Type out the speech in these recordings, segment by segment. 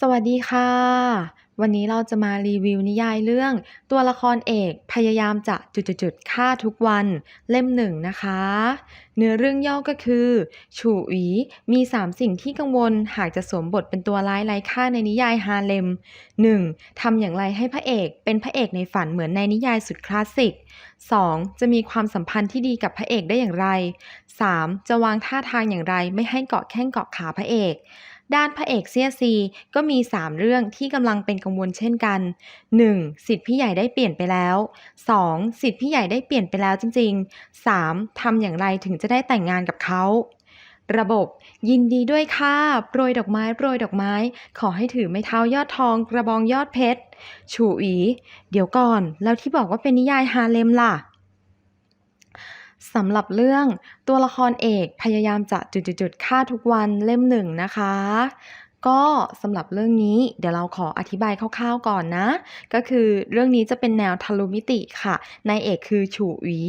สวัสดีค่ะ วันนี้เราจะมารีวิวนิยายเรื่อง ตัวละครเอกพยายามจะจุดๆฆ่าทุกวันเล่มหนึ่งนะคะ เนื้อเรื่องย่อก็คือ ฉู่หวีมี 3 สิ่งที่กังวลหากจะสวมบทเป็นตัวร้ายไร้ค่าในนิยายฮาเลม 1. ทำอย่างไรให้พระเอกเป็นพระเอกในฝันเหมือนในนิยายสุดคลาสสิก 2. จะมีความสัมพันธ์ที่ดีกับพระเอกได้อย่างไร 3. จะวางท่าทางอย่างไรไม่ให้เกาะแข้งเกาะขาพระเอก ด้านพระเอกเสี้ยซีก็มี 3 เรื่องที่กำลังเป็นกังวลเช่นกัน 1. สิทธิ์พี่ใหญ่ได้เปลี่ยนไปแล้ว 2. สิทธิ์พี่ใหญ่ได้เปลี่ยนไปแล้วจริง ๆ 3. ทำอย่างไรถึงจะได้แต่งงานกับเขาระบบยินดีด้วยค่ะโปรยดอกไม้โปรยดอกไม้ ขอให้ถือไม้เท้ายอดทอง กระบองยอดเพชรฉูอี เดี๋ยวก่อน แล้วที่บอกว่าเป็นนิยายฮาเลมล่ะ สำหรับเรื่องตัวละครเอกพยายามจะจุดๆๆฆ่าทุกวันเล่มหนึ่งนะคะ ก็สำหรับเรื่องนี้เดี๋ยวเราขออธิบายคร่าวๆก่อนนะ ก็คือเรื่องนี้จะเป็นแนวทะลุมิติค่ะนายเอกคือฉูหวี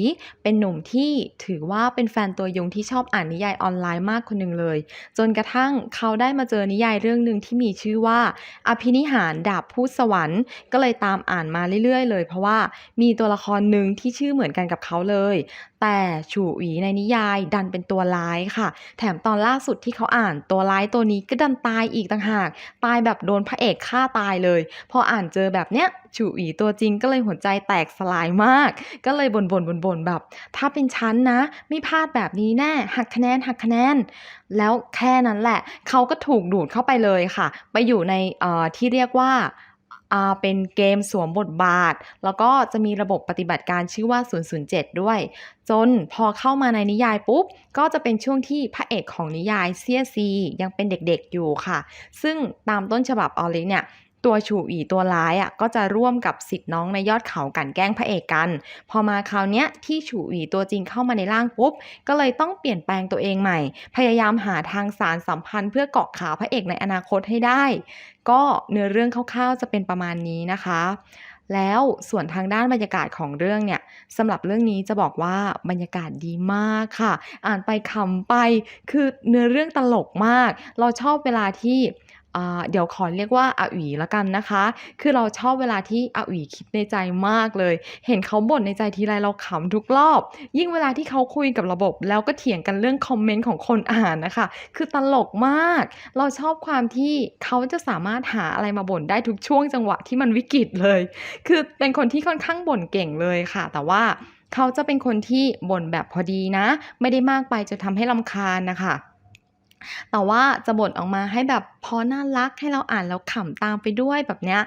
เป็นหนุ่มที่ถือว่าเป็นแฟนตัวยงที่ชอบอ่านนิยายออนไลน์มากคนหนึ่งเลย จนกระทั่งเขาได้มาเจอนิยายเรื่องหนึ่งที่มีชื่อว่า อภินิหารดาบพูดสวรรค์ ก็เลยตามอ่านมาเรื่อยๆ เลย เพราะว่ามีตัวละครหนึ่งที่ชื่อเหมือนกันกับเขาเลย แต่ฉูหวีในนิยายดันเป็นตัวร้ายค่ะ แถมตอนล่าสุดที่เขาอ่านตัวร้ายตัวนี้ก็ดันตายอีกต่างหาก ตายแบบโดนพระเอกฆ่าตายเลย พออ่านเจอแบบเนี้ยฉูหวีตัวจริงก็เลยหัวใจแตกสลายมาก ก็เลยบ่นบ่นบ่นบ่นแบบ ถ้าเป็นฉันนะ ไม่พลาดแบบนี้แน่ หักคะแนนหักคะแนน แล้วแค่นั้นแหละ เขาก็ถูกดูดเข้าไปเลยค่ะ ไปอยู่ในที่เรียกว่า เป็นเกมสวมบทบาท แล้วก็จะมีระบบปฏิบัติการชื่อว่า 007 ด้วย จนพอเข้ามาในนิยายปุ๊บ ก็จะเป็นช่วงที่พระเอกของนิยายเซียซียังเป็นเด็กๆอยู่ค่ะ ซึ่งตามต้นฉบับออลิเนี่ย ตัวฉูอีตัวร้ายอะก็จะร่วมกับสิทธิ์น้องในยอดเขากันแกล้งพระเอกกัน พอมาคราวเนี้ยที่ฉูอีตัวจริงเข้ามาในร่างปุ๊บ ก็เลยต้องเปลี่ยนแปลงตัวเองใหม่ พยายามหาทางสารสัมพันธ์เพื่อเกาะขาพระเอกในอนาคตให้ได้ ก็เนื้อเรื่องคร่าวๆจะเป็นประมาณนี้นะคะ แล้วส่วนทางด้านบรรยากาศของเรื่องเนี่ยสำหรับเรื่องนี้จะบอกว่าบรรยากาศดีมากค่ะ อ่านไปขำไปคือเนื้อเรื่องตลกมาก เราชอบเวลาที่ เดี๋ยวขอเรียกว่าอาวีล้วกันนะคะ คือเราชอบเวลาที่อาวีคิดในใจมากเลย เห็นเขาบ่นในใจทีไรเราขำทุกรอบ ยิ่งเวลาที่เขาคุยกับระบบ แล้วก็เถียงกันเรื่องคอมเมนต์ของคนอ่านนะคะ คือตลกมาก เราชอบความที่เขาจะสามารถหาอะไรมาบ่นได้ทุกช่วงจังหวะที่มันวิกฤตเลย คือเป็นคนที่ค่อนข้างบ่นเก่งเลยค่ะ แต่ว่าเขาจะเป็นคนที่บ่นแบบพอดีนะ ไม่ได้มากไปจนทำให้รำคาญนะคะแต่ว่าจะบ่นออกมาให้แบบ พอน่ารักให้เราอ่านแล้วขำตามไปด้วยแบบเนี้ย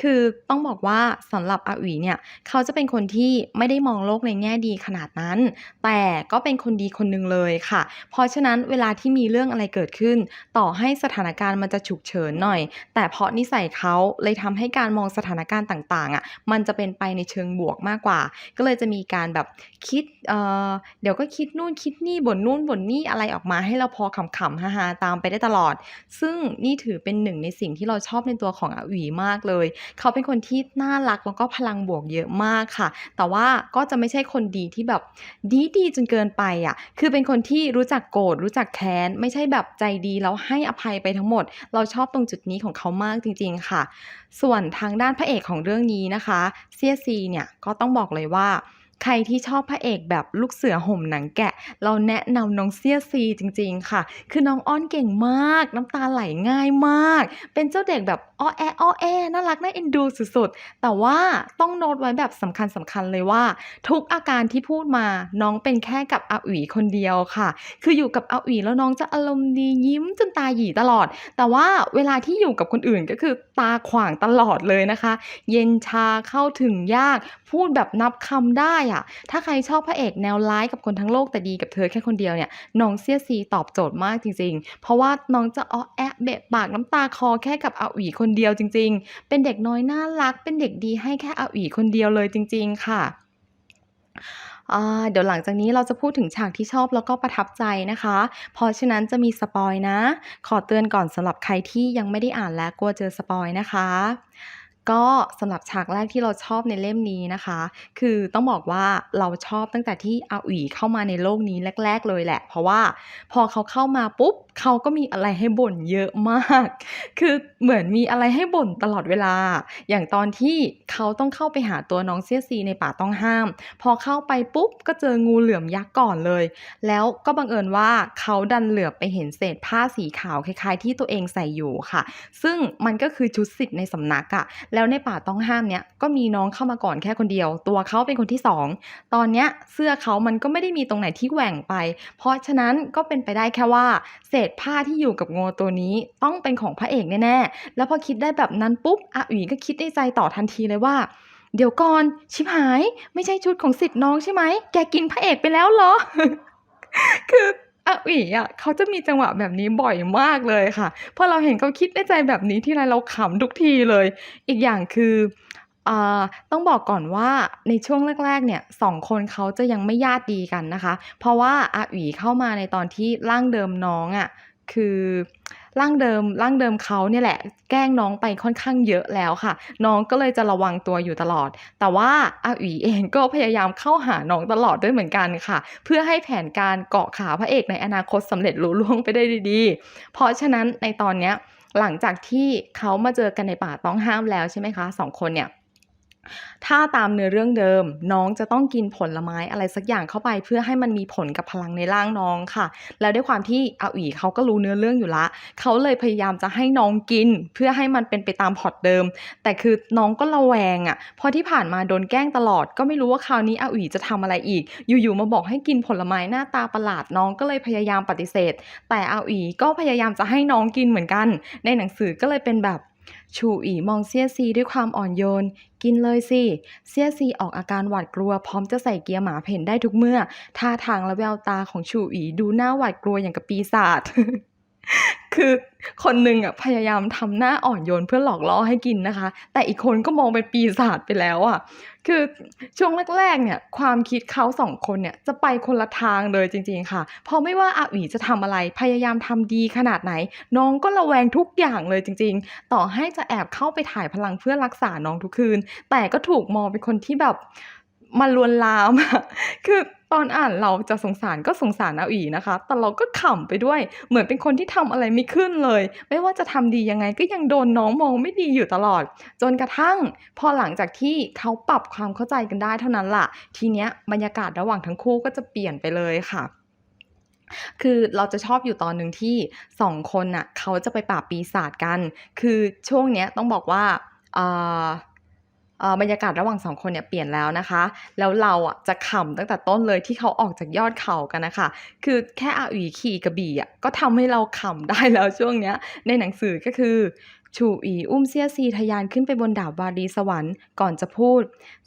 คือต้องบอกว่าสำหรับอาวีเนี่ยเขาจะเป็นคนที่ไม่ได้มองโลกในแง่ดีขนาดนั้น แต่ก็เป็นคนดีคนหนึ่งเลยค่ะ เพราะฉะนั้นเวลาที่มีเรื่องอะไรเกิดขึ้น ต่อให้สถานการณ์มันจะฉุกเฉินหน่อย แต่เพราะนิสัยเขาเลยทำให้การมองสถานการณ์ต่างๆอะ่ะมันจะเป็นไปในเชิงบวกมากกว่า ก็เลยจะมีการแบบคิดเออเดี๋ยวก็คิดนู่นคิดนี่บ่นนู่นบ่นนี่อะไรออกมาให้เราพอขำๆฮาๆตามไปได้ตลอด ซึ่งนี่ถือเป็นหนึ่งในสิ่งที่เราชอบในตัวของอาหวีมากเลย เขาเป็นคนที่น่ารักแล้วก็พลังบวกเยอะมากค่ะ แต่ว่าก็จะไม่ใช่คนดีที่แบบดีดีจนเกินไปอะ คือเป็นคนที่รู้จักโกรธรู้จักแค้น ไม่ใช่แบบใจดีแล้วให้อภัยไปทั้งหมด เราชอบตรงจุดนี้ของเขามากจริง ๆค่ะ ส่วนทางด้านพระเอกของเรื่องนี้นะคะ เซียซีเนี่ยก็ต้องบอกเลยว่า ใครที่ชอบพระเอกแบบลูกเสือห่มหนังแกะ เราแนะนำน้องเซียซีจริง ๆ ค่ะ คือน้องอ้อนเก่งมาก น้ำตาไหลง่ายมาก เป็นเจ้าเด็กแบบอ้อแออ้อแอน่ารักน่าเอ็นดูสุดๆ แต่ว่าต้องโน้ตไว้แบบสำคัญสำคัญเลยว่า ทุกอาการที่พูดมาน้องเป็นแค่กับอาหวีคนเดียวค่ะ คืออยู่กับอาหวีแล้วน้องจะอารมณ์ดียิ้มจนตาหยีตลอด แต่ว่าเวลาที่อยู่กับคนอื่นก็คือตาขวางตลอดเลยนะคะ เย็นชาเข้าถึงยาก พูดแบบนับคำได้อะถ้าใครชอบพระเอกแนวร้ายกับคนทั้งโลกแต่ดีกับเธอแค่คนเดียวเนี่ยน้องเซียซีตอบโจทย์มากจริง ๆ เพราะว่าน้องจะอ้อแอะเบะปากน้ำตาคอแค่กับอาวีคนเดียวจริง ๆ เป็นเด็กน้อยน่ารัก เป็นเด็กดีให้แค่อาวีคนเดียวเลยจริง ๆ ค่ะเดี๋ยวหลังจากนี้เราจะพูดถึงฉากที่ชอบแล้วก็ประทับใจนะคะ เพราะฉะนั้นจะมีสปอยนะ ขอเตือนก่อนสำหรับใครที่ยังไม่ได้อ่านและกลัวเจอสปอยนะคะ ก็สำหรับฉากแรกที่เราชอบในเล่มนี้นะคะ คือต้องบอกว่าเราชอบตั้งแต่ที่อาอุ๋ยเข้ามาในโลกนี้แรก ๆ เลยแหละ เพราะว่าพอเขาเข้ามาปุ๊บเขาก็มีอะไรให้บ่นเยอะมาก คือเหมือนมีอะไรให้บ่นตลอดเวลา อย่างตอนที่เขาต้องเข้าไปหาตัวน้องเสี้ยซีในป่าต้องห้าม พอเข้าไปปุ๊บก็เจองูเหลือมยักษ์ก่อนเลย แล้วก็บังเอิญว่าเขาดันเหลือบไปเห็นเศษผ้าสีขาวคล้าย ๆ ที่ตัวเองใส่อยู่ค่ะ ซึ่งมันก็คือชุดสิทธิ์ในสำนักอะแล้วในป่าต้องห้ามเนี้ยก็มีน้องเข้ามาก่อนแค่คนเดียว ตัวเขาเป็นคนที่สองตอนเนี้ยเสื้อเขามันก็ไม่ได้มีตรงไหนที่แหว่งไป เพราะฉะนั้นก็เป็นไปได้แค่ว่า เศษผ้าที่อยู่กับงูตัวนี้ต้องเป็นของพระเอกแน่ๆแล้วพอคิดได้แบบนั้นปุ๊บอาอุ๋ยก็คิดในใจต่อทันทีเลยว่าเดี๋ยวก่อนชิบหาย ไม่ใช่ชุดของสิทธิ์น้องใช่ไหม แกกินพระเอกไปแล้วเหรอ คือ อาอีอะเขาจะมีจังหวะแบบนี้บ่อยมากเลยค่ะพอเราเห็นเขาคิดในใจแบบนี้ที่ไรเราขำทุกทีเลย อีกอย่างคืออ่าต้องบอกก่อนว่าในช่วงแรกๆเนี่ยสองคนเขาจะยังไม่ญาติดีกันนะคะ เพราะว่าอาอวีเข้ามาในตอนที่ร่างเดิมน้องอะ่ะ คือร่างเดิมร่างเดิมเขาเนี่ยแหละ แกล้งน้องไปค่อนข้างเยอะแล้วค่ะ น้องก็เลยจะระวังตัวอยู่ตลอด แต่ว่าอาอุ๋ยเองก็พยายามเข้าหาน้องตลอดด้วยเหมือนกันค่ะ เพื่อให้แผนการเกาะขาพระเอกในอนาคตสำเร็จลุล่วงไปได้ดี ๆ เพราะฉะนั้นในตอนเนี้ยหลังจากที่เขามาเจอกันในป่าต้องห้ามแล้วใช่ไหมคะสองคนเนี่ย ถ้าตามเนื้อเรื่องเดิม น้องจะต้องกินผลไม้อะไรสักอย่างเข้าไป เพื่อให้มันมีผลกับพลังในร่างน้องค่ะ แล้วด้วยความที่อาอุ๋ยเขาก็รู้เนื้อเรื่องอยู่ละเขาเลยพยายามจะให้น้องกิน เพื่อให้มันเป็นไปตามพอตเดิม แต่คือน้องก็ระแวงอะ่ะพราะที่ผ่านมาโดนแกล้งตลอด ก็ไม่รู้ว่าคราวนี้อาอุ๋ยจะทำอะไรอีก อยู่ๆมาบอกให้กินผลไม้หน้าตาประหลาดน้องก็เลยพยายามปฏิเสธ แต่อาอุ๋ยก็พยายามจะให้น้องกินเหมือนกัน ในหนังสือก็เลยเป็นแบบ ชูอีมองเซียซีด้วยความอ่อนโยน กินเลยสิ เซียซีออกอาการหวาดกลัวพร้อมจะใส่เกียร์หมาเพ่นได้ทุกเมื่อ ท่าทางและแววตาของชูอีดูหน้าหวาดกลัวอย่างกับปีศาจ คือคนหนึ่งอะพยายามทำหน้าอ่อนโยนเพื่อหลอกล่อให้กินนะคะ แต่อีกคนก็มองเป็นปีศาจไปแล้วอะ คือช่วงแรกๆเนี่ย ความคิดเขาสองคนเนี่ยจะไปคนละทางเลยจริง ๆ ค่ะ เพราะไม่ว่าอาวีจะทำอะไรพยายามทำดีขนาดไหน น้องก็ระแวงทุกอย่างเลยจริง ๆ ต่อให้จะแอบเข้าไปถ่ายพลังเพื่อรักษาน้องทุกคืน แต่ก็ถูกมองเป็นคนที่แบบมาลวนลามอะคือ ตอนอ่านเราจะสงสารก็สงสารอาหวีนะคะ แต่เราก็ขำไปด้วย เหมือนเป็นคนที่ทำอะไรไม่ขึ้นเลย ไม่ว่าจะทำดียังไงก็ยังโดนน้องมองไม่ดีอยู่ตลอด จนกระทั่ง พอหลังจากที่เขาปรับความเข้าใจกันได้เท่านั้นล่ะ ทีเนี้ยบรรยากาศระหว่างทั้งคู่ก็จะเปลี่ยนไปเลยค่ะคือเราจะชอบอยู่ตอนหนึ่งที่สองคนน่ะเขาจะไปปราบปีศาจกัน คือช่วงเนี้ยต้องบอกว่าอ่าเอ่อ บรรยากาศระหว่างสองคนเนี่ยเปลี่ยนแล้วนะคะ แล้วเราอะจะขำตั้งแต่ต้นเลยที่เขาออกจากยอดเขากันนะคะ คือแค่อาอุ๋ยขี่กระบี่อะก็ทำให้เราขำได้แล้วช่วงเนี้ยในหนังสือก็คือ ชูอีอุ้มเสี้ยซีทะยานขึ้นไปบนดาบวารีสวรรค์ก่อนจะพูด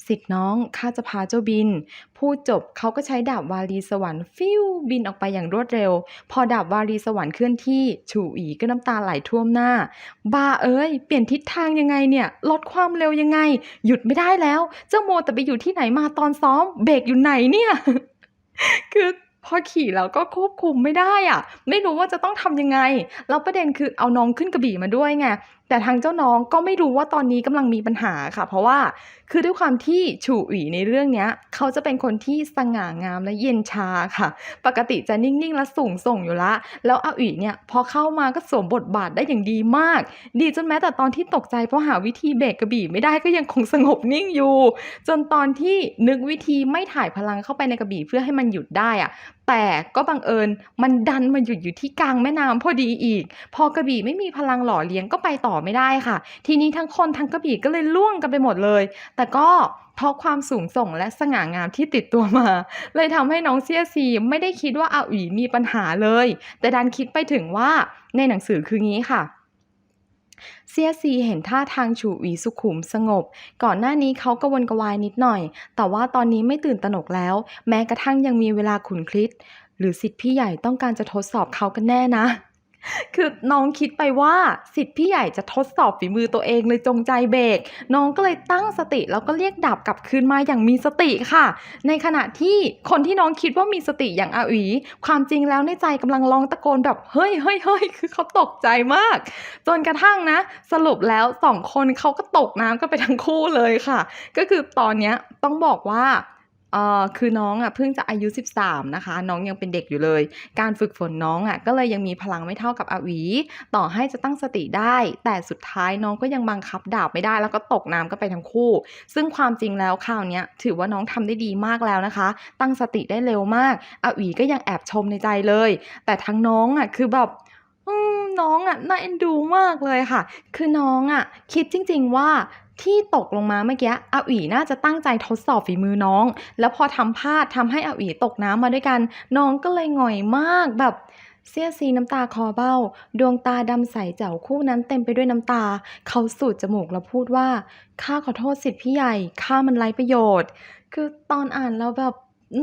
สิทธิน้องข้าจะพาเจ้าบิน พูดจบเขาก็ใช้ดาบวารีสวรรค์ฟิวบินออกไปอย่างรวดเร็ว พอดาบวารีสวรรค์เคลื่อนที่ ชูอีก็น้ำตาไหลท่วมหน้า บ้าเอ้ย เปลี่ยนทิศทางยังไงเนี่ยลดความเร็วยังไง หยุดไม่ได้แล้ว เจ้าโมแต่ไปอยู่ที่ไหนมาตอนซ้อมเบรกอยู่ไหนเนี่ยคือพอขี่แล้วก็ควบคุมไม่ได้อะไม่รู้ว่าจะต้องทำยังไง แล้วประเด็นคือเอาน้องขึ้นกระบี่มาด้วยไง แต่ทางเจ้าน้องก็ไม่รู้ว่าตอนนี้กำลังมีปัญหาค่ะ เพราะว่าคือด้วยความที่ฉูอีในเรื่องเนี้ย เขาจะเป็นคนที่สง่างามและเย็นชาค่ะ ปกติจะนิ่งๆและสูงส่งอยู่ละ แล้วอาอุ๋ยเนี่ยพอเข้ามาก็สวมบทบาทได้อย่างดีมาก ดีจนแม้แต่ตอนที่ตกใจเพราะหาวิธีเบรกกระบี่ไม่ได้ก็ยังคงสงบนิ่งอยู่ จนตอนที่นึกวิธีไม่ถ่ายพลังเข้าไปในกระบี่เพื่อให้มันหยุดได้อะแต่ก็บังเอิญมันดันมาหยุดอยู่ที่กลางแม่น้ำพอดีอีก พอกระบี่ไม่มีพลังหล่อเลี้ยงก็ไปต่อไม่ได้ค่ะ ทีนี้ทั้งคนทั้งกระบี่ก็เลยล่วงกันไปหมดเลย แต่ก็เพราะความสูงส่งและสง่างามที่ติดตัวมา เลยทำให้น้องเซียซีไม่ได้คิดว่าอาอุ๋ยมีปัญหาเลย แต่ดันคิดไปถึงว่าในหนังสือคืองี้ค่ะ เซียซีเห็นท่าทางฉูหวีสุขุมสงบ ก่อนหน้านี้เขากระวนกระวายนิดหน่อย แต่ว่าตอนนี้ไม่ตื่นตระหนกแล้ว แม้กระทั่งยังมีเวลาขุนคลิด หรือสิทธิพี่ใหญ่ต้องการจะทดสอบเขากันแน่นะ คือน้องคิดไปว่าสิทธิ์พี่ใหญ่จะทดสอบฝีมือตัวเองเลยจงใจเบรกน้องก็เลยตั้งสติแล้วก็เรียกดาบกลับคืนมาอย่างมีสติค่ะ ในขณะที่คนที่น้องคิดว่ามีสติอย่างอาวีความจริงแล้วในใจกำลังร้องตะโกนแบบเฮ้ยเฮ้ยเฮ้ยคือเขาตกใจมาก จนกระทั่งนะ สรุปแล้วสองคนเขาก็ตกน้ำกันไปทั้งคู่เลยค่ะ ก็คือตอนเนี้ยต้องบอกว่า เอ่อคือน้องอะเพิ่งจะอายุ 13 นะคะ น้องยังเป็นเด็กอยู่เลย การฝึกฝนน้องอะก็เลยยังมีพลังไม่เท่ากับอาวี ต่อให้จะตั้งสติได้ แต่สุดท้ายน้องก็ยังบังคับดาบไม่ได้ แล้วก็ตกน้ำก็ไปทั้งคู่ ซึ่งความจริงแล้วคราวนี้ถือว่าน้องทำได้ดีมากแล้วนะคะ ตั้งสติได้เร็วมากอาวีก็ยังแอบชมในใจเลย แต่ทั้งน้องอะคือแบบน้องอะน่าเอ็นดูมากเลยค่ะ คือน้องอะคิดจริง ๆ ว่า ที่ตกลงมาเมื่อกี้อาหวีน่าจะตั้งใจทดสอบฝีมือน้อง แล้วพอทำพลาดทำให้อาหวีตกน้ำมาด้วยกัน น้องก็เลยหงอยมากแบบเสี้ยซีน้ำตาคอเบ้า ดวงตาดำใสแจ๋วคู่นั้นเต็มไปด้วยน้ำตา เขาสูดจมูกแล้วพูดว่าข้าขอโทษสิทธิ์พี่ใหญ่ข้ามันไร้ประโยชน์ คือตอนอ่านแล้วแบบ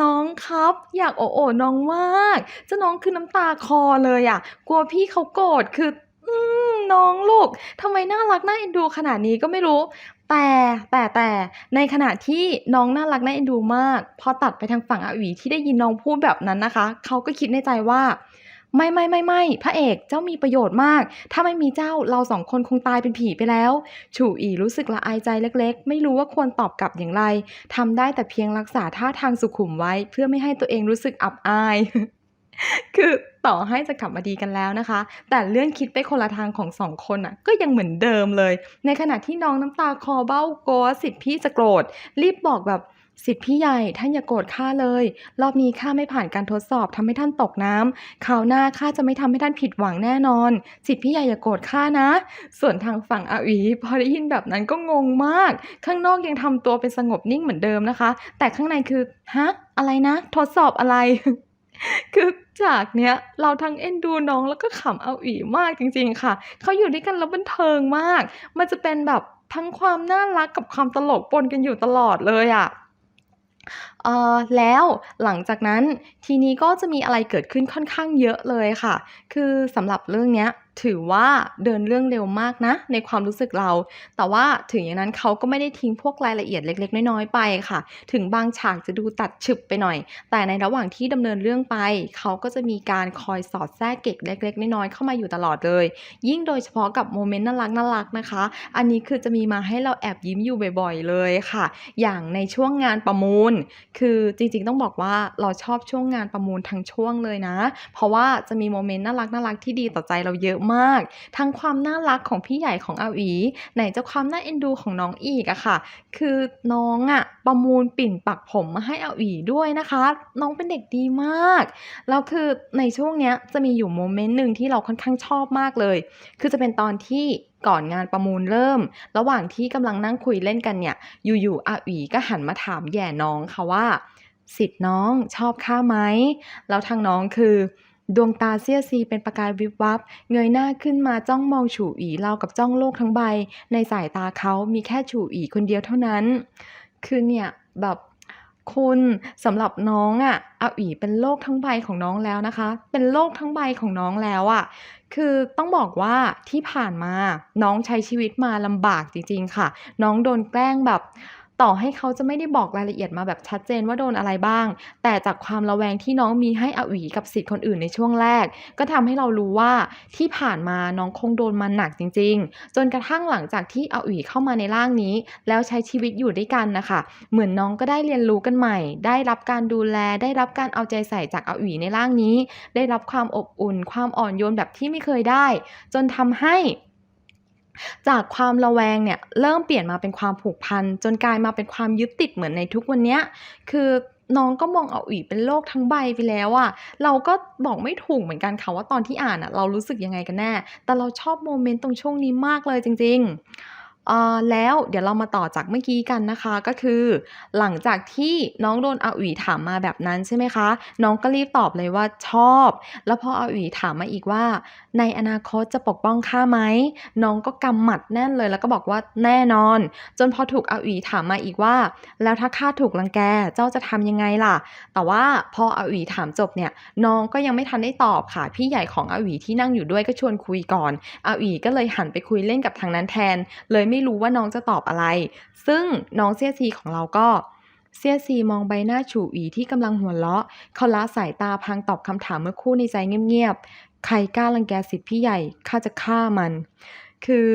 น้องครับ อยากโอโอน้องมากเจ้าน้องคือน้ำตาคอเลยอะ่ะ กลัวพี่เขาโกรธคือ อืมน้องลูกทำไมน่ารักน่าเอ็นดูขนาดนี้ก็ไม่รู้ แต่แต่แต่ในขณะที่น้องน่ารักน่าเอ็นดูมาก พอตัดไปทางฝั่งอาหวีที่ได้ยินน้องพูดแบบนั้นนะคะ เขาก็คิดในใจว่าไม่ไม่ไม่ไม่พระเอกเจ้ามีประโยชน์มาก ถ้าไม่มีเจ้าเราสองคนคงตายเป็นผีไปแล้ว ฉู่อีรู้สึกละอายใจเล็กๆ ไม่รู้ว่าควรตอบกลับอย่างไรทำได้แต่เพียงรักษาท่าทางสุขุมไว้ เพื่อไม่ให้ตัวเองรู้สึกอับอาย คือต่อให้จะกลับมาดีกันแล้วนะคะ แต่เรื่องคิดไปคนละทางของสองคนอะ ก็ยังเหมือนเดิมเลย ในขณะที่น้องน้ำตาคอเบ้ากลัวสิทธิ์พี่จะโกรธ รีบบอกแบบสิทธิ์พี่ใหญ่ท่านอย่าโกรธข้าเลย รอบนี้ข้าไม่ผ่านการทดสอบทำให้ท่านตกน้ำคราวหน้าข้าจะไม่ทำให้ท่านผิดหวังแน่นอน สิทธิ์พี่ใหญ่อย่าโกรธข้านะ ส่วนทางฝั่งอาวีพอได้ยินแบบนั้นก็งงมาก ข้างนอกยังทำตัวเป็นสงบนิ่งเหมือนเดิมนะคะ แต่ข้างในคือฮะอะไรนะ ทดสอบอะไร คือจากเนี้ยเราทั้งเอ็นดูน้องแล้วก็ขำเอาอีมากจริงๆค่ะ เขาอยู่ด้วยกันแล้วบันเทิงมาก มันจะเป็นแบบทั้งความน่ารักกับความตลกปนกันอยู่ตลอดเลยอะ เอ่อแล้วหลังจากนั้นทีนี้ก็จะมีอะไรเกิดขึ้นค่อนข้างเยอะเลยค่ะ คือสำหรับเรื่องนี้ถือว่าเดินเรื่องเร็วมากนะ ในความรู้สึกเรา แต่ว่าถึงอย่างนั้นเขาก็ไม่ได้ทิ้งพวกรายละเอียดเล็ก ๆ น้อยๆไปค่ะ ถึงบางฉากจะดูตัดฉึบไปหน่อย แต่ในระหว่างที่ดำเนินเรื่องไป เขาก็จะมีการคอยสอดแทรกเกร็ดเล็ก ๆ น้อยๆเข้ามาอยู่ตลอดเลย ยิ่งโดยเฉพาะกับโมเมนต์น่ารักน่ารักนะคะ อันนี้คือจะมีมาให้เราแอบยิ้มอยู่บ่อย ๆ เลยค่ะ อย่างในช่วงงานประมูลคือจริงๆต้องบอกว่าเราชอบช่วงงานประมูลทั้งช่วงเลยนะ เพราะว่าจะมีโมเมนต์น่ารักน่ารักที่ดีต่อใจเราเยอะมาก ทั้งความน่ารักของพี่ใหญ่ของอาวีไหนจะความน่าเอ็นดูของน้องอีกอะค่ะ คือน้องอะประมูลปิ่นปักผมมาให้อาวีด้วยนะคะ น้องเป็นเด็กดีมากแล้วคือในช่วงเนี้ยจะมีอยู่โมเมนต์หนึ่งที่เราค่อนข้างชอบมากเลย คือจะเป็นตอนที่ ก่อนงานประมูลเริ่ม ระหว่างที่กำลังนั่งคุยเล่นกันเนี่ย อยู่ๆอาหวีก็หันมาถามแย่น้องค่ะว่า สิทธิ์น้องชอบข้าไหม แล้วทางน้องคือ ดวงตาเสี้ยซีเป็นประกายวิบวับ เงยหน้าขึ้นมาจ้องมองฉู่อีเรากับจ้องโลกทั้งใบ ในสายตาเขามีแค่ฉู่อีคนเดียวเท่านั้น คือเนี่ยแบบคุณสำหรับน้องอะอาหวีเป็นโลกทั้งใบของน้องแล้วนะคะ เป็นโลกทั้งใบของน้องแล้วอะ คือต้องบอกว่าที่ผ่านมาน้องใช้ชีวิตมาลำบากจริง ๆ ค่ะ น้องโดนแกล้งแบบ ต่อให้เขาจะไม่ได้บอกรายละเอียดมาแบบชัดเจนว่าโดนอะไรบ้าง แต่จากความระแวงที่น้องมีให้อหวีกับสิทธิ์คนอื่นในช่วงแรก ก็ทำให้เรารู้ว่าที่ผ่านมาน้องคงโดนมาหนักจริง ๆ จนกระทั่งหลังจากที่อหวีเข้ามาในร่างนี้ แล้วใช้ชีวิตอยู่ด้วยกันนะคะ เหมือนน้องก็ได้เรียนรู้กันใหม่ ได้รับการดูแล ได้รับการเอาใจใส่จากอหวีในร่างนี้ ได้รับความอบอุ่น ความอ่อนโยนแบบที่ไม่เคยได้ จนทำให้ จากความระแวงเนี่ยเริ่มเปลี่ยนมาเป็นความผูกพันจนกลายมาเป็นความยึดติดเหมือนในทุกวันนี้คือน้องก็มองเอาอีเป็นโลกทั้งใบไปแล้วอะเราก็บอกไม่ถูกเหมือนกันค่ะว่าตอนที่อ่านอะเรารู้สึกยังไงกันแน่ แต่เราชอบโมเมนต์ตรงช่วงนี้มากเลยจริง ๆ แล้วเดี๋ยวเรามาต่อจากเมื่อกี้กันนะคะก็คือ หลังจากที่น้องโดนอาหวีถามมาแบบนั้นใช่ไหมคะ น้องก็รีบตอบเลยว่าชอบ แล้วพออาหวีถามมาอีกว่า ในอนาคตจะปกป้องข้าไหมน้องก็กำหมัดแน่นเลย แล้วก็บอกว่าแน่นอน จนพอถูกอาหวีถามมาอีกว่า แล้วถ้าข้าถูกรังแกเจ้าจะทำยังไงล่ะ แต่ว่าพออาหวีถามจบเนี่ยน้องก็ยังไม่ทันได้ตอบค่ะ พี่ใหญ่ของอาหวีที่นั่งอยู่ด้วยก็ชวนคุยก่อนอาหวีก็เลยหันไปคุยเล่นกับทางนั้นแทนเลยไม่รู้ว่าน้องจะตอบอะไร ซึ่งน้องเซี่ยซีของเราก็เซี่ยซีมองใบหน้าฉูอีที่กำลังหัวเราะ เขาละสายตาพลางตอบคำถามเมื่อคู่ในใจเงียบๆ ใครกล้ารังแกสิทธิ์พี่ใหญ่ ข้าจะฆ่ามัน คือ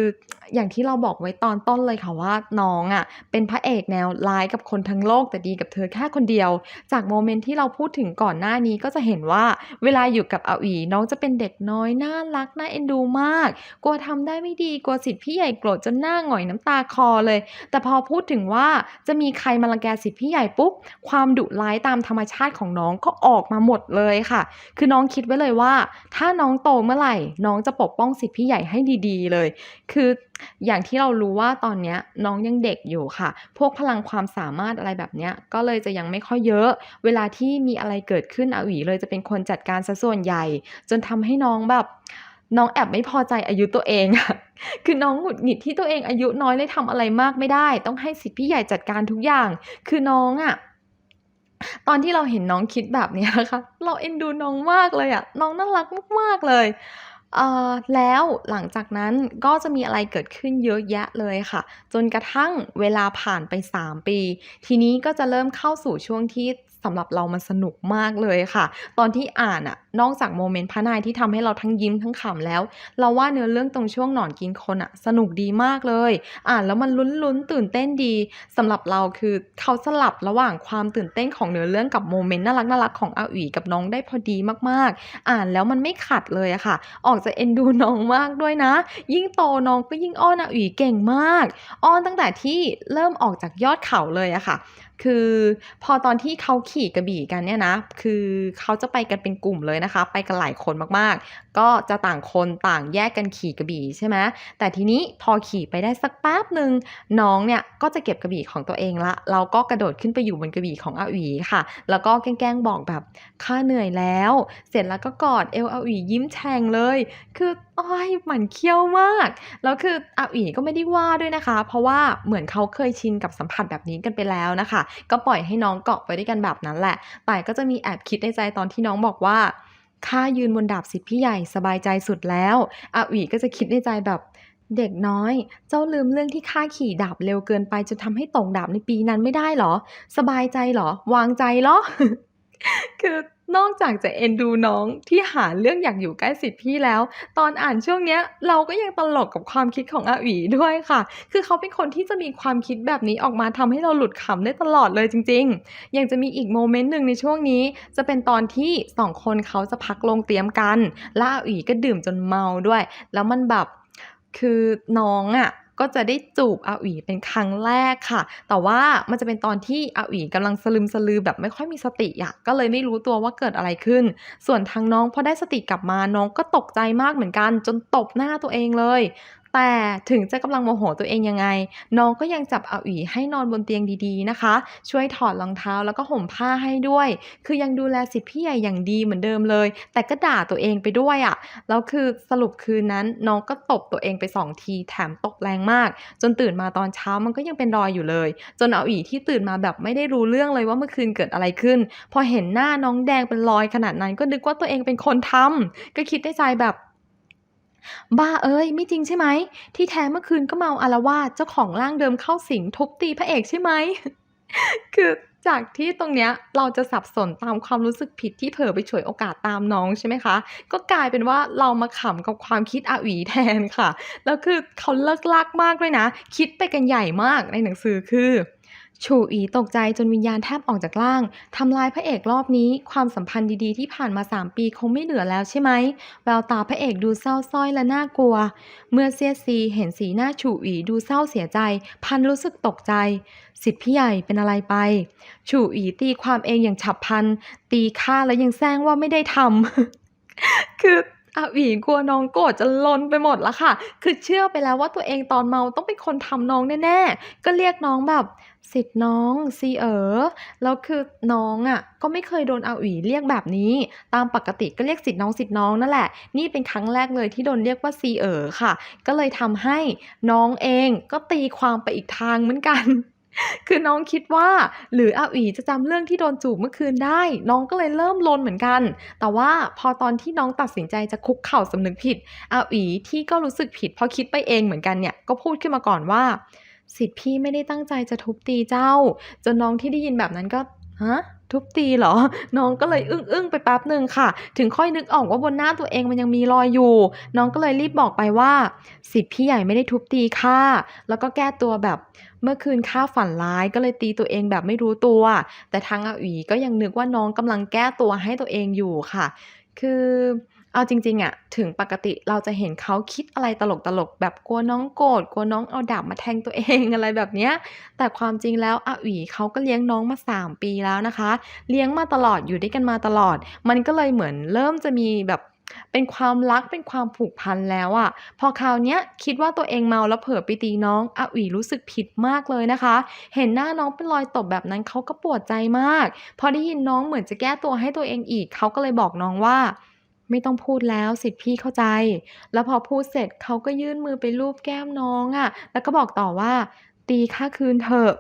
อย่างที่เราบอกไว้ตอนต้นเลยค่ะว่าน้องอะเป็นพระเอกแนวร้ายกับคนทั้งโลกแต่ดีกับเธอแค่คนเดียว จากโมเมนต์ที่เราพูดถึงก่อนหน้านี้ก็จะเห็นว่าเวลาอยู่กับอาหวีน้องจะเป็นเด็กน้อยน่ารักน่าเอ็นดูมาก กลัวทำได้ไม่ดีกลัวสิทธิ์พี่ใหญ่โกรธจนหน้าหงอยน้ำตาคลอเลย แต่พอพูดถึงว่าจะมีใครมารังแกสิทธิ์พี่ใหญ่ปุ๊บความดุร้ายตามธรรมชาติของน้องก็ออกมาหมดเลยค่ะ คือน้องคิดไว้เลยว่า ถ้าน้องโตเมื่อไหร่ น้องจะปกป้องสิทธิ์พี่ใหญ่ให้ดี ๆ เลยคืออย่างที่เรารู้ว่าตอนนี้น้องยังเด็กอยู่ค่ะ พวกพลังความสามารถอะไรแบบเนี้ยก็เลยจะยังไม่ค่อยเยอะ เวลาที่มีอะไรเกิดขึ้นอาวีเลยจะเป็นคนจัดการเสียส่วนใหญ่ จนทำให้น้องแบบน้องแอบไม่พอใจอายุตัวเองอะคือน้องหงุดหงิดที่ตัวเองอายุน้อยเลยทำอะไรมากไม่ได้ ต้องให้สิทธิพี่ใหญ่จัดการทุกอย่าง คือน้องอะตอนที่เราเห็นน้องคิดแบบนี้นะคะ เราเอ็นดูน้องมากเลยอะน้องน่ารักมากๆเลย แล้วหลังจากนั้นก็จะมีอะไรเกิดขึ้นเยอะแยะเลยค่ะ จนกระทั่งเวลาผ่านไป 3 ปี ทีนี้ก็จะเริ่มเข้าสู่ช่วงที่สำหรับเรามันสนุกมากเลยค่ะ ตอนที่อ่านอะ นอกจากโมเมนต์พระนายที่ทำให้เราทั้งยิ้มทั้งขำแล้ว เราว่าเนื้อเรื่องตรงช่วงหนอนกินคนอะสนุกดีมากเลย อ่านแล้วมันลุ้นๆตื่นเต้นดีสำหรับเราคือเขาสลับระหว่างความตื่นเต้นของเนื้อเรื่องกับโมเมนต์น่ารักๆของอาหวีกับน้องได้พอดีมากๆ อ่านแล้วมันไม่ขัดเลยอะค่ะ ออกจะเอ็นดูน้องมากด้วยนะ ยิ่งโตน้องก็ยิ่งอ้อนอาหวีเก่งมาก อ้อนตั้งแต่ที่เริ่มออกจากยอดเขาเลยอะค่ะ คือพอตอนที่เขาขี่กระบี่กันเนี่ยนะ คือเขาจะไปกันเป็นกลุ่มเลยนะคะ ไปกันหลายคนมากๆ ก็จะต่างคนต่างแยกกันขี่กระบี่ใช่ไหมแต่ทีนี้พอขี่ไปได้สักแป๊บหนึ่งน้องเนี่ยก็จะเก็บกระบี่ของตัวเองล้วแล้วก็กระโดดขึ้นไปอยู่บนกระบี่ของอาวีค่ะ แล้วก็แกล้งบอกแบบ"ข้าเหนื่อยแล้ว"เสร็จแล้วก็กอดเอวอาวียิ้มแฉ่งเลย คือโอ๊ยหมันเคี้ยวมาก แล้วคืออาวีก็ไม่ได้ว่าด้วยนะคะ เพราะว่าเหมือนเขาเคยชินกับสัมผัสแบบนี้กันไปแล้วนะคะ ก็ปล่อยให้น้องเกาะไปด้วยกันแบบนั้นแหละแต่ก็จะมีแอบคิดในใจตอนที่น้องบอกว่า" ข้ายืนบนดาบสิทธิพี่ใหญ่สบายใจสุดแล้ว"อาวีก็จะคิดในใจแบบ"เด็กน้อย เจ้าลืมเรื่องที่ข้าขี่ดาบเร็วเกินไปจนทำให้ตกดาบในปีนั้นไม่ได้หรอ สบายใจหรอ วางใจหรอ"คือ นอกจากจะเอ็นดูน้องที่หาเรื่องอยากอยู่ใกล้สิทธิ์พี่แล้ว ตอนอ่านช่วงเนี้ยเราก็ยังตลกกับความคิดของอาหวีด้วยค่ะ คือเขาเป็นคนที่จะมีความคิดแบบนี้ออกมาทำให้เราหลุดขำได้ตลอดเลยจริงๆ ยังจะมีอีกโมเมนต์หนึ่งในช่วงนี้ จะเป็นตอนที่ 2 คนเขาจะพักโรงเตรียมกันแล้วอาหวีก็ดื่มจนเมาด้วย แล้วมันแบบคือน้องอะ ก็จะได้จูบอาหวีเป็นครั้งแรกค่ะ แต่ว่ามันจะเป็นตอนที่อาหวีกำลังสลืมสลือแบบไม่ค่อยมีสติอะก็เลยไม่รู้ตัวว่าเกิดอะไรขึ้น ส่วนทางน้องพอได้สติกลับมาน้องก็ตกใจมากเหมือนกัน จนตบหน้าตัวเองเลย แต่ถึงจะกำลังโมโหตัวเองยังไง น้องก็ยังจับอาหวีให้นอนบนเตียงดีๆนะคะ ช่วยถอดรองเท้าแล้วก็ห่มผ้าให้ด้วย คือยังดูแลสิทธิ์พี่ใหญ่อย่างดีเหมือนเดิมเลย แต่ก็ด่าตัวเองไปด้วยอะแล้วคือสรุปคืนนั้นน้องก็ตบตัวเองไป2ทีแถมตบแรงมาก จนตื่นมาตอนเช้ามันก็ยังเป็นรอยอยู่เลย จนอาหวีที่ตื่นมาแบบไม่ได้รู้เรื่องเลยว่าเมื่อคืนเกิดอะไรขึ้น พอเห็นหน้าน้องแดงเป็นรอยขนาดนั้นก็นึกว่าตัวเองเป็นคนทำก็คิดในใจแบบ" บ้าเอ้ยไม่จริงใช่ไหม ที่แท้เมื่อคืนก็เมาอาละวาดเจ้าของร่างเดิมเข้าสิงทุบตีพระเอกใช่ไหม"คือจากที่ตรงเนี้ยเราจะสับสนตามความรู้สึกผิดที่เผลอไปฉวยโอกาสตามน้องใช่ไหมคะ ก็กลายเป็นว่าเรามาขำกับความคิดอาวีแทนค่ะ แล้วคือเขาเลิกลักมากด้วยนะ คิดไปกันใหญ่มากในหนังสือคือ ฉูอีตกใจจนวิญญาณแทบออกจากร่าง ทำร้ายพระเอกรอบนี้ความสัมพันธ์ดีๆที่ผ่านมา 3 ปีคงไม่เหลือแล้วใช่ไหม แววตาพระเอกดูเศร้าสร้อยและน่ากลัว เมื่อเซี่ยซีเห็นสีหน้าฉูอีดูเศร้าเสียใจ พันรู้สึกตกใจ สิทธิ์พี่ใหญ่เป็นอะไรไปฉูอีตีความเองอย่างฉับพลัน ตีข้าแล้วยังแซงว่าไม่ได้ทำคือ อาหวีกลัวน้องโกรธจะลนไปหมดแล้วค่ะ คือเชื่อไปแล้วว่าตัวเองตอนเมาต้องเป็นคนทำน้องแน่ๆ ก็เรียกน้องแบบสิทธิ์น้องซีเอ๋อแล้วคือน้องอะก็ไม่เคยโดนอาหวีเรียกแบบนี้ ตามปกติก็เรียกสิทธิ์น้องสิทธิ์น้องนั่นแหละ นี่เป็นครั้งแรกเลยที่โดนเรียกว่าซีเอ๋อค่ะ ก็เลยทำให้น้องเองก็ตีความไปอีกทางเหมือนกัน คือน้องคิดว่า หรืออาหวีจะจำเรื่องที่โดนจูบเมื่อคืนได้ น้องก็เลยเริ่มลนเหมือนกัน แต่ว่าพอตอนที่น้องตัดสินใจจะคุกเข่าสำนึกผิดอาหวีที่ก็รู้สึกผิดเพราะคิดไปเองเหมือนกันเนี่ยก็พูดขึ้นมาก่อนว่า สิทธิ์พี่ไม่ได้ตั้งใจจะทุบตีเจ้า จนน้องที่ได้ยินแบบนั้นก็ฮะ ทุบตีเหรอ น้องก็เลยอึ้งอึ้งๆไปแป๊บหนึ่งค่ะ ถึงค่อยนึกออกว่าบนหน้าตัวเองมันยังมีรอยอยู่ น้องก็เลยรีบบอกไปว่า สิทธิ์พี่ใหญ่ไม่ได้ทุบตีค่ะ แล้วก็แก้ตัวแบบเมื่อคืนข้าฝันร้ายก็เลยตีตัวเองแบบไม่รู้ตัว แต่ทางอาหวีก็ยังนึกว่าน้องกำลังแก้ตัวให้ตัวเองอยู่ค่ะ คือ เอาจริงๆอะถึงปกติเราจะเห็นเขาคิดอะไรตลกๆแบบกลัวน้องโกรธกลัวน้องเอาดาบมาแทงตัวเองอะไรแบบเนี้ยแต่ความจริงแล้วอาหวีเขาก็เลี้ยงน้องมา 3 ปีแล้วนะคะ เลี้ยงมาตลอดอยู่ด้วยกันมาตลอด มันก็เลยเหมือนเริ่มจะมีแบบเป็นความรักเป็นความผูกพันแล้วอะพอคราวเนี้ยคิดว่าตัวเองเมาแล้วเผลอไปตีน้องอาหวีรู้สึกผิดมากเลยนะคะ เห็นหน้าน้องเป็นรอยตบแบบนั้นเขาก็ปวดใจมาก พอได้ยินน้องเหมือนจะแก้ตัวให้ตัวเองอีกเขาก็เลยบอกน้องว่า ไม่ต้องพูดแล้วสิทธิพี่เข้าใจ แล้วพอพูดเสร็จเขาก็ยื่นมือไปลูบแก้มน้องอะ่ะ แล้วก็บอกต่อว่า ตีค่าคืนเถอะ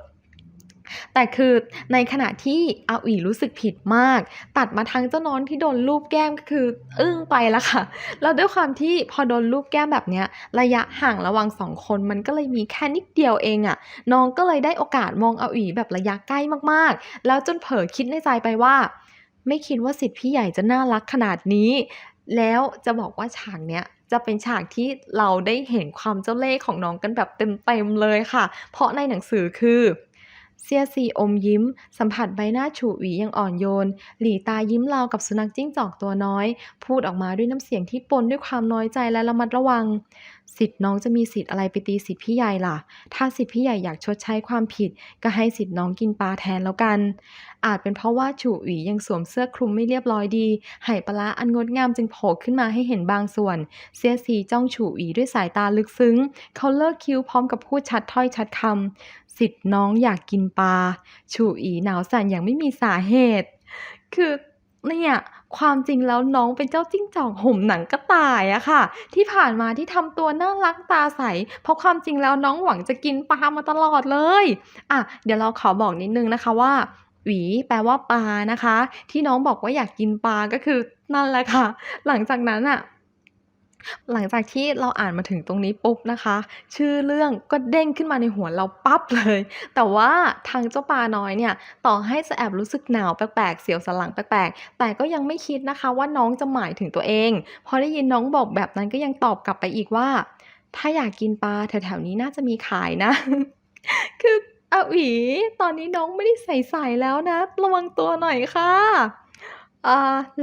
แต่คือในขณะที่อาวีรู้สึกผิดมาก ตัดมาทางเจ้าน้องที่โดนลูบแก้มก็คือ อึ้งไปแล้วค่ะ แล้วด้วยความที่พอโดนลูบแก้มแบบเนี้ย ระยะห่างระหว่างสองคนมันก็เลยมีแค่นิดเดียวเองอะ่ะ น้องก็เลยได้โอกาสมองอาวีแบบระยะใกล้มากๆ แล้วจนเผลอคิดในใจไปว่า ไม่คิดว่าสิทธิ์พี่ใหญ่จะน่ารักขนาดนี้ แล้วจะบอกว่าฉากเนี้ยจะเป็นฉากที่เราได้เห็นความเจ้าเล่ห์ของน้องกันแบบเต็มๆเลยค่ะ เพราะในหนังสือคือเสียซีอมยิ้ม สัมผัสใบหน้าฉูหวีอย่างอ่อนโยน หลีตายิ้มราวกับสุนัขจิ้งจอกตัวน้อย พูดออกมาด้วยน้ำเสียงที่ปนด้วยความน้อยใจและระมัดระวัง สิทธิ์น้องจะมีสิทธิ์อะไรไปตีสิทธิ์พี่ใหญ่ล่ะ ถ้าสิทธิ์พี่ใหญ่อยากชดใช้ความผิด ก็ให้สิทธิ์น้องกินปลาแทนแล้วกัน อาจเป็นเพราะว่าฉูหวียังสวมเสื้อคลุมไม่เรียบร้อยดีไหปลาอันงดงามจึงโผล่ขึ้นมาให้เห็นบางส่วน เสียสีจ้องฉูหวีด้วยสายตาลึกซึ้ง เขาเลิกคิ้วพร้อมกับพูดชัดถ้อยชัดคำสิทธิ์น้องอยากกินปลาฉูอีหนาวสั่นอย่างไม่มีสาเหตุ คือเนี่ยความจริงแล้วน้องเป็นเจ้าจิ้งจอกห่มหนังกระต่ายอะค่ะ ที่ผ่านมาที่ทำตัวน่ารักตาใส เพราะความจริงแล้วน้องหวังจะกินปลามาตลอดเลย อะ เดี๋ยวเราขอบอกนิดนึงนะคะว่า หวีแปลว่าปลานะคะ ที่น้องบอกว่าอยากกินปลาก็คือนั่นแหละค่ะ หลังจากนั้นอะหลังจากที่เราอ่านมาถึงตรงนี้ปุ๊บนะคะ ชื่อเรื่องก็เด้งขึ้นมาในหัวเราปั๊บเลย แต่ว่าทางเจ้าปลาน้อยเนี่ย ต่อให้จะแอบรู้สึกหนาวแปลกๆเสียวสันหลังแปลกๆ แต่ก็ยังไม่คิดนะคะว่าน้องจะหมายถึงตัวเอง พอได้ยินน้องบอกแบบนั้นก็ยังตอบกลับไปอีกว่า ถ้าอยากกินปลาแถวๆนี้น่าจะมีขายนะ คือ อาหวีตอนนี้น้องไม่ได้ใส่สายแล้วนะ ระวังตัวหน่อยค่ะ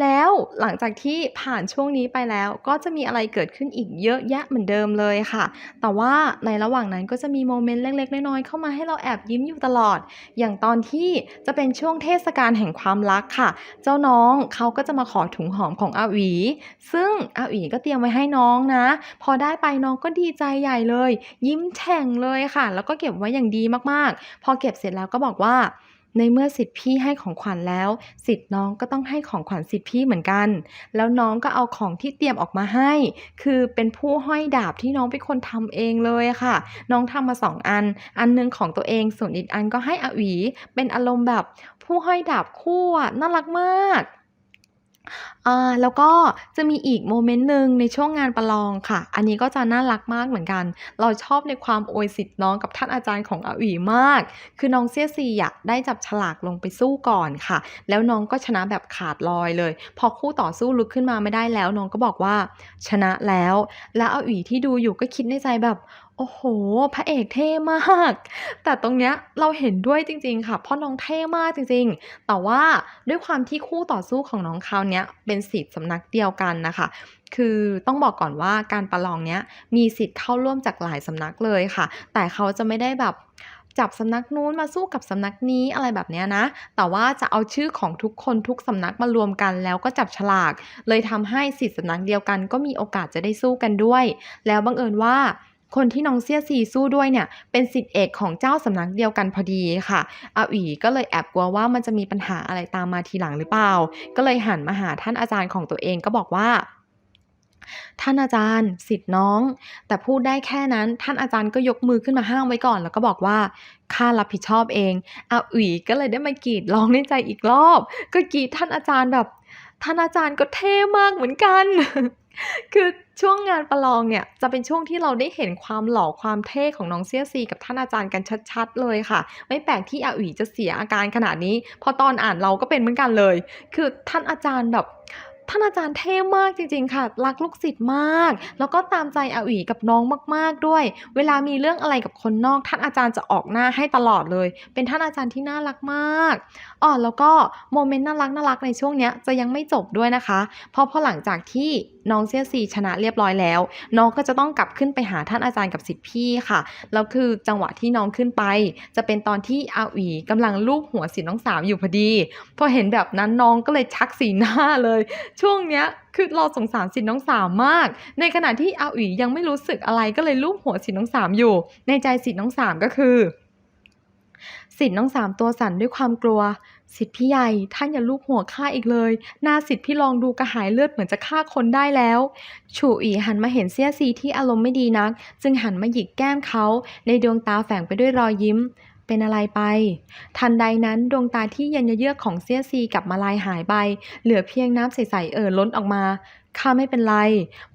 แล้วหลังจากที่ผ่านช่วงนี้ไปแล้วก็จะมีอะไรเกิดขึ้นอีกเยอะแยะเหมือนเดิมเลยค่ะ แต่ว่าในระหว่างนั้นก็จะมีโมเมนต์เล็กๆ น้อยๆ เข้ามาให้เราแอบยิ้มอยู่ตลอด อย่างตอนที่จะเป็นช่วงเทศกาลแห่งความรักค่ะ เจ้าน้องเขาก็จะมาขอถุงหอมของอาหวี ซึ่งอาหวีก็เตรียมไว้ให้น้องนะ พอได้ไปน้องก็ดีใจใหญ่เลย ยิ้มแฉ่งเลยค่ะ แล้วก็เก็บไว้อย่างดีมากๆ พอเก็บเสร็จแล้วก็บอกว่า ในเมื่อสิทธิ์พี่ให้ของขวัญแล้ว สิทธิ์น้องก็ต้องให้ของขวัญสิทธิ์พี่เหมือนกัน แล้วน้องก็เอาของที่เตรียมออกมาให้ คือเป็นผู้ห้อยดาบที่น้องเป็นคนทำเองเลยค่ะ น้องทำมาสองอัน อันหนึงของตัวเองส่วนอีกอันก็ให้อวีเป็นอารมณ์แบบผู้ห้อยดาบคู่น่ารักมาก แล้วก็จะมีอีกโมเมนต์หนึ่งในช่วงงานประลองค่ะ อันนี้ก็จะน่ารักมากเหมือนกัน เราชอบในความโอยสิทธิ์น้องกับท่านอาจารย์ของอาหวีมาก คือน้องเสี้ยซีอะได้จับฉลากลงไปสู้ก่อนค่ะ แล้วน้องก็ชนะแบบขาดลอยเลย พอคู่ต่อสู้ลุกขึ้นมาไม่ได้แล้ว น้องก็บอกว่าชนะแล้ว แล้วอาหวีที่ดูอยู่ก็คิดในใจแบบ โอ้โฮพระเอกเท่มาก แต่ตรงเนี้ยเราเห็นด้วยจริง ๆ ค่ะ เพราะน้องเท่มากจริง ๆ แต่ว่าด้วยความที่คู่ต่อสู้ของน้องเขาเนี้ยเป็นศิษย์สำนักเดียวกันนะคะ คือต้องบอกก่อนว่าการประลองเนี้ยมีสิทธิ์เข้าร่วมจากหลายสำนักเลยค่ะ แต่เขาจะไม่ได้แบบจับสำนักนู้นมาสู้กับสำนักนี้อะไรแบบเนี้ยนะ แต่ว่าจะเอาชื่อของทุกคนทุกสำนักมารวมกันแล้วก็จับฉลาก เลยทำให้ศิษย์สำนักเดียวกัน ก็มีโอกาสจะได้สู้กันด้วย แล้วบังเอิญว่า คนที่น้องเสี้ยซีสู้ด้วยเนี่ยเป็นศิษย์เอกของเจ้าสำนักเดียวกันพอดีค่ะอาหวี่ก็เลยแอบกลัวว่ามันจะมีปัญหาอะไรตามมาทีหลังหรือเปล่า ก็เลยหันมาหาท่านอาจารย์ของตัวเองก็บอกว่าท่านอาจารย์ศิษย์น้อง แต่พูดได้แค่นั้น ท่านอาจารย์ก็ยกมือขึ้นมาห้ามไว้ก่อน แล้วก็บอกว่าข้ารับผิดชอบเองอาหวี่ก็เลยได้มากรีดร้องในใจอีกรอบ ก็กรีดท่านอาจารย์แบบ ท่านอาจารย์ก็เท่มากเหมือนกัน คือ ช่วงงานประลองเนี่ยจะเป็นช่วงที่เราได้เห็นความหล่อความเท่ของน้องเสี้ยซีกับท่านอาจารย์กันชัดๆเลยค่ะ ไม่แปลกที่อาหวี่จะเสียอาการขนาดนี้ พอตอนอ่านเราก็เป็นเหมือนกันเลย คือท่านอาจารย์แบบ ท่านอาจารย์เท่มากจริง ๆ ค่ะ รักลูกศิษย์มาก แล้วก็ตามใจอาหวี่กับน้องมากๆด้วย เวลามีเรื่องอะไรกับคนนอก ท่านอาจารย์จะออกหน้าให้ตลอดเลย เป็นท่านอาจารย์ที่น่ารักมากอ้อแล้วก็โมเมนต์น่ารักๆในช่วงเนี้ยจะยังไม่จบด้วยนะคะ เพราะพอหลังจากที่น้องเสี้ยซีชนะเรียบร้อยแล้ว น้องก็จะต้องกลับขึ้นไปหาท่านอาจารย์กับศิษย์พี่ค่ะแล้วคือจังหวะที่น้องขึ้นไป จะเป็นตอนที่อาหวี่กำลังลูบหัวศิษย์น้องสาวอยู่พอดี พอเห็นแบบนั้นน้องก็เลยชักสีหน้าเลยช่วงเนี้ยคือเราสงสารศิษย์น้องสามมาก ในขณะที่อาหวี่ยังไม่รู้สึกอะไรก็เลยลูบหัวศิษย์น้องสามอยู่ ในใจศิษย์น้องสามก็คือศิษย์น้องสามตัวสั่นด้วยความกลัวศิษย์พี่ใหญ่ท่านอย่าลูบหัวข้าอีกเลย หน้าศิษย์พี่ลองดูกระหายเลือดเหมือนจะฆ่าคนได้แล้วฉู่อีหันมาเห็นเสี้ยซีที่อารมณ์ไม่ดีนัก จึงหันมาหยิกแก้มเขาในดวงตาแฝงไปด้วยรอยยิ้ม เป็นอะไรไป ทันใดนั้นดวงตาที่เย็นเยือกของเสี้ยซีกับมาลายหายไป เหลือเพียงน้ำใสๆเอ่อล้นออกมา ข้าไม่เป็นไร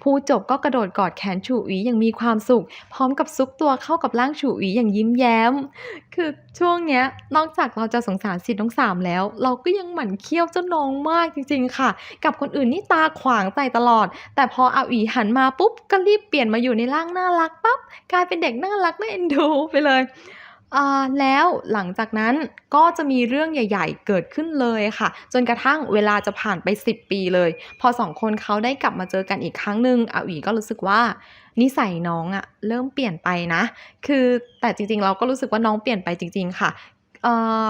พูดจบก็กระโดดกอดแขนฉูอีอย่างมีความสุข พร้อมกับซุกตัวเข้ากับร่างฉูอีอย่างยิ้มแย้ม คือช่วงเนี้ย นอกจากเราจะสงสารศิษย์น้องสามแล้ว เราก็ยังหมั่นเคี้ยวเจ้าน้องมากจริง ๆ ค่ะ กับคนอื่นนี่ตาขวางใส่ตลอด แต่พออาหวี่หันมาปุ๊บก็รีบเปลี่ยนมาอยู่ในร่างน่ารักปั๊บกลายเป็นเด็กน่ารักน่าเอ็นดูไปเลย แล้วหลังจากนั้นก็จะมีเรื่องใหญ่ ๆ เกิดขึ้นเลยค่ะ จนกระทั่งเวลาจะผ่านไป 10 ปีเลย พอสองคนเขาได้กลับมาเจอกันอีกครั้งหนึ่งอาวี่ก็รู้สึกว่านิสัยน้องอะเริ่มเปลี่ยนไปนะ คือแต่จริงๆ เราก็รู้สึกว่าน้องเปลี่ยนไปจริง ๆ ค่ะ เอ่อ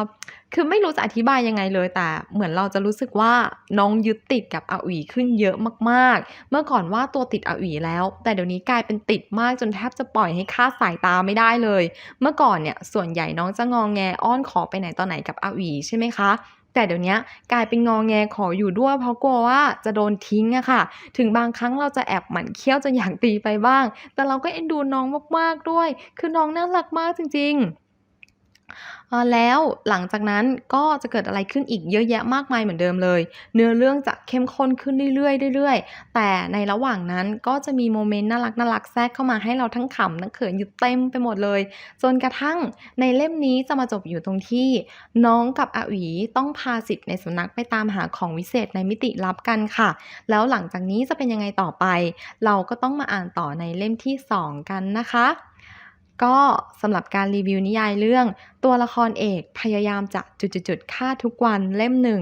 คือไม่รู้จะอธิบายยังไงเลยแต่เหมือนเราจะรู้สึกว่าน้องยึดติดกับอาวี่ขึ้นเยอะมากๆ เมื่อก่อนว่าตัวติดอาวี่แล้ว แต่เดี๋ยวนี้กลายเป็นติดมากจนแทบจะปล่อยให้คลาดสายตาไม่ได้เลย เมื่อก่อนเนี่ยส่วนใหญ่น้องจะงองแงอ้อนขอไปไหนต่อไหนกับอาวี่ใช่ไหมคะแต่เดี๋ยวนี้กลายเป็นงองแงขออยู่ด้วย เพราะกลัวว่าจะโดนทิ้งอะค่ะ ถึงบางครั้งเราจะแอบหมั่นเคี้ยวจนอยากตีไปบ้าง แต่เราก็เอ็นดูน้องมากๆด้วย คือน้องน่ารักมากจริง ๆ แล้วหลังจากนั้นก็จะเกิดอะไรขึ้นอีกเยอะแยะมากมายเหมือนเดิมเลย เนื้อเรื่องจะเข้มข้นขึ้นเรื่อยๆเรื่อยๆ แต่ในระหว่างนั้นก็จะมีโมเมนต์น่ารักๆแทรกเข้ามาให้เราทั้งขำทั้งเขินอยู่เต็มไปหมดเลย จนกระทั่งในเล่มนี้จะมาจบอยู่ตรงที่ น้องกับอาหวีต้องพาศิษย์ในสำนักไปตามหาของวิเศษในมิติลับกันค่ะ แล้วหลังจากนี้จะเป็นยังไงต่อไป เราก็ต้องมาอ่านต่อในเล่มที่ 2 กันนะคะ ก็สำหรับการรีวิวนิยายเรื่อง ตัวละครเอกพยายามจะจุดๆๆฆ่าทุกวันเล่ม1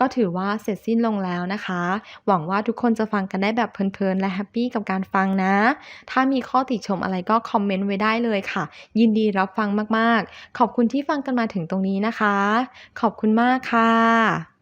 ก็ถือว่าเสร็จสิ้นลงแล้วนะคะ หวังว่าทุกคนจะฟังกันได้แบบเพลินๆ และแฮปปี้กับการฟังนะ ถ้ามีข้อติชมอะไรก็คอมเมนต์ไว้ได้เลยค่ะ ยินดีรับฟังมากๆ ขอบคุณที่ฟังกันมาถึงตรงนี้นะคะ ขอบคุณมากค่ะ